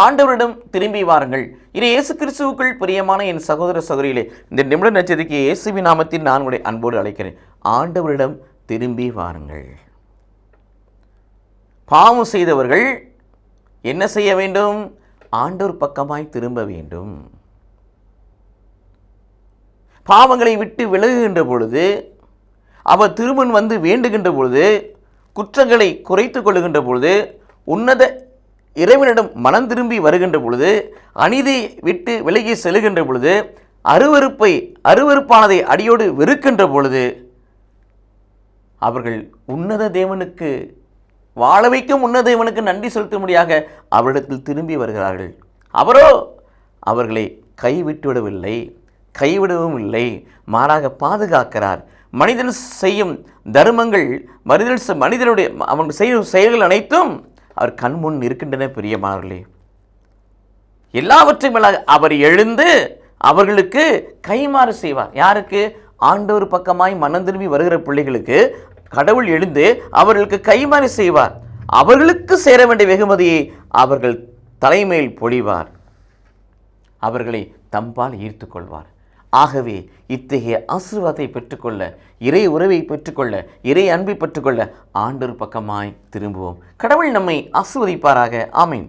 ஆண்டவரிடம் திரும்பி வாருங்கள். இது இயேசு கிறிஸ்துவுக்குள் பிரியமான என் சகோதர சகோதரிகளே இந்த நிமிட நட்சத்திரக்கு இயேசுவி நாமத்தில் நான் உங்களை அன்போடு அழைக்கிறேன். ஆண்டவரிடம் திரும்பி வாருங்கள். பாவம் செய்தவர்கள் என்ன செய்ய வேண்டும்? ஆண்டவர் பக்கமாய் திரும்ப வேண்டும். பாவங்களை விட்டு விலகுகின்ற பொழுது அவர் திருமன் வந்து வேண்டுகின்ற பொழுது குற்றங்களை குறைத்து கொள்ளுகின்ற பொழுது உன்னத இறைவனிடம் மனம் திரும்பி வருகின்ற பொழுது அநீதி விட்டு விலகி செல்கின்ற பொழுது அருவருப்பை அருவருப்பானதை அடியோடு வெறுக்கின்ற பொழுது அவர்கள் உன்னத தேவனுக்கு வாழ வைக்கும் உன்னத தேவனுக்கு நன்றி செலுத்தும்படியாக அவரிடத்தில் திரும்பி வருகிறார்கள். அவரோ அவர்களை கைவிட்டுவிடவில்லை கைவிடவும் இல்லை மாறாக பாதுகாக்கிறார். மனிதன் செய்யும் தர்மங்கள் மனிதன் மனிதனுடைய அவன் செய்யும் செயல்கள் அனைத்தும் அவர் கண்முன் இருக்கின்றன பிரியமானவர்களே எல்லாவற்றையும் அவர் எழுந்து அவர்களுக்கு கைமாறு செய்வார். யாருக்கு? ஆண்டவர் பக்கமாய் மனம் திரும்பி வருகிற பிள்ளைகளுக்கு கடவுள் எழுந்து அவர்களுக்கு கைமாறு செய்வார். அவர்களுக்கு சேர வேண்டிய வெகுமதியை அவர்கள் தலைமையில் பொழிவார். அவர்களை தம்பால் ஈர்த்து கொள்வார். ஆகவே இத்தகைய ஆசீர்வாதத்தை பெற்றுக்கொள்ள இறை உறவை பெற்றுக்கொள்ள இறை அன்பை பெற்றுக்கொள்ள ஆண்டொரு பக்கமாய் திரும்புவோம். கடவுள் நம்மை ஆசீர்வதிப்பாராக. ஆமீன்.